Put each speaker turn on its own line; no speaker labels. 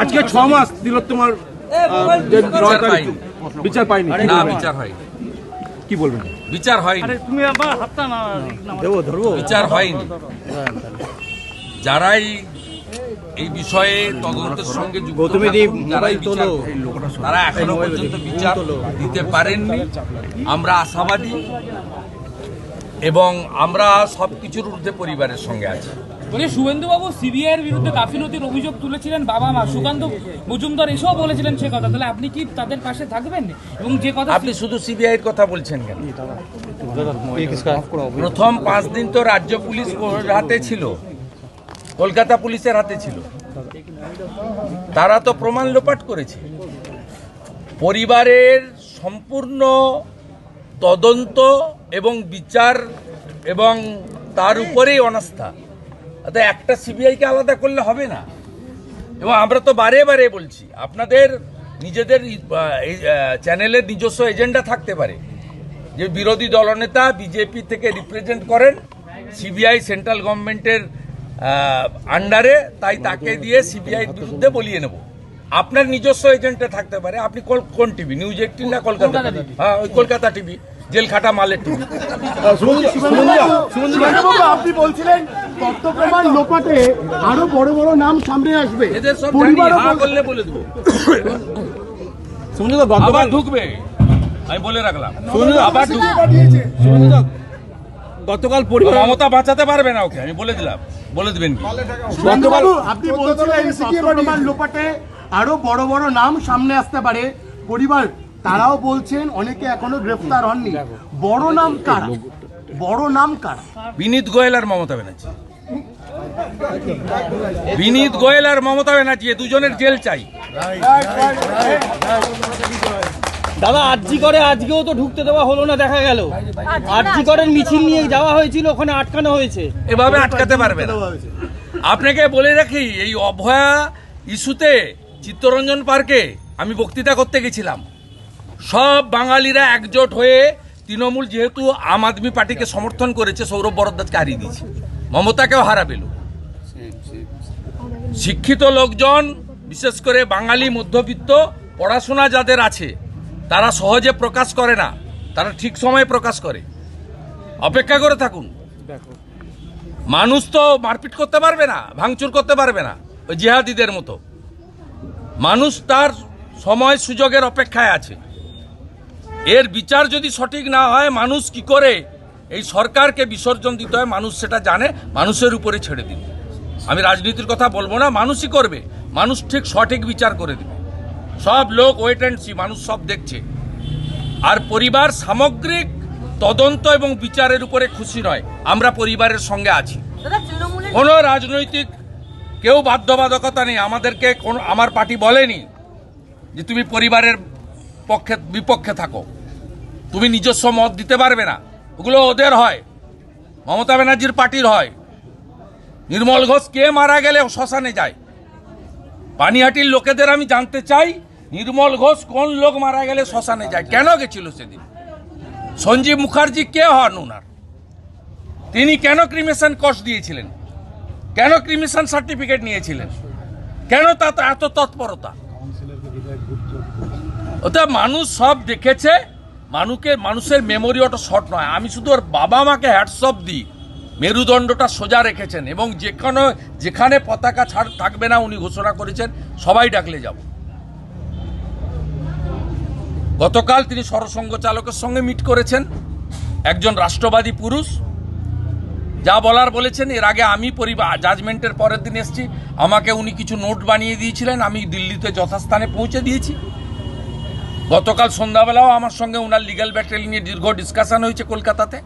আজকে ছ মাস তিলোত্তমার নয় তারিখ। বিচার পাইনি। কি
না
বলবেন?
বিচার হয়
কি বলবেন?
বিচার হয়নি। বিচার হয়নি। যারাই এই বিষয়ে তদন্তের সঙ্গে যুক্ত তারা এখনও পর্যন্ত বিচার দিতে পারেননি। আমরা আশাবাদী এবং আমরা সবকিছুর ঊর্ধ্বে পরিবারের সঙ্গে আছি।
বলে শুভেন্দুবাবু সিবিআই এর বিরুদ্ধে গাফিলতির অভিযোগ তুলেছিলেন বাবা মা। সুকান্ত মজুমদার এসেও বলেছিলেন সে কথা। তাহলে আপনি কি তাদের পাশে থাকবেন? এবং যে কথা
আপনি শুধু সিবিআই এর কথা বলছেন কেন? প্রথম পাঁচ দিন তো রাজ্য পুলিশ হাতে ছিল। কলকাতা পুলিশের হাতে ছিল। তারা তো প্রমাণ লোপাট করেছে। পরিবারের সম্পূর্ণ তদন্ত এবং বিচার এবং তার উপরেই অনাস্থা। অর্থাৎ একটা সিবিআইকে আলাদা করলে হবে না। এবং আমরা তো বারে বারে বলছি আপনাদের নিজেদের চ্যানেলের নিজস্ব এজেন্ডা থাকতে পারে। যে বিরোধী দলনেতা বিজেপি থেকে রিপ্রেজেন্ট করেন সিবিআই সেন্ট্রাল গভর্নমেন্টের আন্ডারে তাই তাকে দিয়ে সিবিআই বিরুদ্ধে বলিয়ে নেব। আপনার নিজস্ব এজেন্টে থাকতে পারে। আপনি কোন- কোন টিভি নিউজ এইটিন না কলকাতা হ্যাঁ ওই কলকাতা টিভি জেলখাটা মালের টিভি
আপনি বলছিলেন তথ্য প্রমাণ লোপাটে আরও বড় বড় নাম সামনে আসবে।
এদের সব জানি
পরিবারও
হ্যাঁ
বল-
করলে বলে দেবো। আবার ঢুকবে। আমি বলে রাখলাম। আবার ঢুকবে।
গতকাল পরিবার
মমতা বাঁচাতে পারবে না ওকে আমি বলে দিলাম। বলে দিবেন কি?
আপনি বলছিলেন লোপাটে আরও বড় বড় নাম সামনে আসতে পারে। পরিবার তারাও বলছেন অনেকে এখনও গ্রেফতার হননি। বড় নাম কারা? বড় নাম কারা?
বিনীত গোয়েল আর মমতা ব্যানার্জি। বিনীত গোয়েল আর মমতা ব্যানার্জি এ দুজনের জেল চাই।
দাদা আরজি করে আজকেও তো ঢুকতে দেওয়া হলো না দেখা গেল। আরজি করের মিছিল নিয়ে যাওয়া হয়েছিল ওখানে আটকানো হয়েছে।
এভাবে আটকাতে পারবে না। আপনাকে বলে রাখি এই অভয়া ইস্যুতে চিত্তরঞ্জন পার্কে আমি বক্তৃতা করতে গেছিলাম। সব বাঙালিরা একজোট হয়ে তৃণমূল যেহেতু আম আদমি পার্টিকে সমর্থন করেছে, সৌরভ বরদ্দাজকে হারিয়ে দিয়েছে। মমতাকেও হারাবেল শিক্ষিত লোকজন, বিশেষ করে বাঙালি মধ্যবিত্ত, পড়াশোনা যাদের আছে, তারা সহজে প্রকাশ করে না। তারা ঠিক সময়ে প্রকাশ করে। অপেক্ষা করে থাকুন। মানুষ তো মারপিট করতে পারবে না, ভাঙচুর করতে পারবে না, ওই জিহাদিদের মতো। মানুষ তার সময় সুযোগের অপেক্ষায় আছে। এর বিচার যদি সঠিক না হয় মানুষ কি করে? এই সরকারকে বিসর্জন দিতে হয় মানুষ সেটা জানে মানুষের উপরে ছেড়ে দিন আমি রাজনীতির কথা বলব না মানুষই করবে। মানুষ ঠিক সঠিক বিচার করে দেবে। সব লোক ওয়েট অ্যান্ড সি মানুষ সব দেখছে। আর পরিবার সামগ্রিক তদন্ত এবং বিচারের উপরে খুশি নয়। আমরা পরিবারের সঙ্গে আছি। কোনো রাজনৈতিক কেউ বাধ্যবাধকতা নেই। আমাদেরকে কোন আমার পার্টি বলেনি যে তুমি পরিবারের পক্ষে, বিপক্ষে থাকো। তুমি নিজস্ব মত দিতে পারবে না। ওগুলো ওদের হয়। মমতা ব্যানার্জির পার্টির হয়। নির্মল ঘোষ কে মারা গেলে শ্মশানে যায়? পানিহাটির লোকেদের আমি জানতে চাই, নির্মল ঘোষ কোন লোক মারা গেলে শ্মশানে যায়? কেন গেছিল সেদিন? সঞ্জীব মুখার্জি কে হন ওনার তিনি কেন ক্রিমেশন কস দিয়েছিলেন? কেন ক্রিমেশন সার্টিফিকেট নিয়েছিলেন? কেন তাতে এত তৎপরতা? ওটা মানুষ সব দেখেছে মানুষের মানুষের মেমোরি ওটা শর্ট নয়। আমি শুধু ওর বাবা মাকে হ্যাটসঅপ দিই। মেরুদণ্ডটা সোজা রেখেছেন এবং যেখানে যেখানে পতাকা ছাড় থাকবে না উনি ঘোষণা করেছেন, সবাই ডাকলে যাব। গতকাল তিনি সরসংঘ চালকের সঙ্গে মিট করেছেন। একজন রাষ্ট্রবাদী পুরুষ। যা বলার বলেছেন, এর আগে আমি পরিবার জাজমেন্টের পরের দিন এসেছি। আমাকে উনি কিছু নোট বানিয়ে দিয়েছিলেন, আমি দিল্লিতে যথাস্থানে পৌঁছে দিয়েছি। গতকাল সন্ধ্যাবেলাও আমার সঙ্গে ওনার লিগ্যাল ব্যাটেল নিয়ে দীর্ঘ ডিসকাশন হয়েছে কলকাতাতে।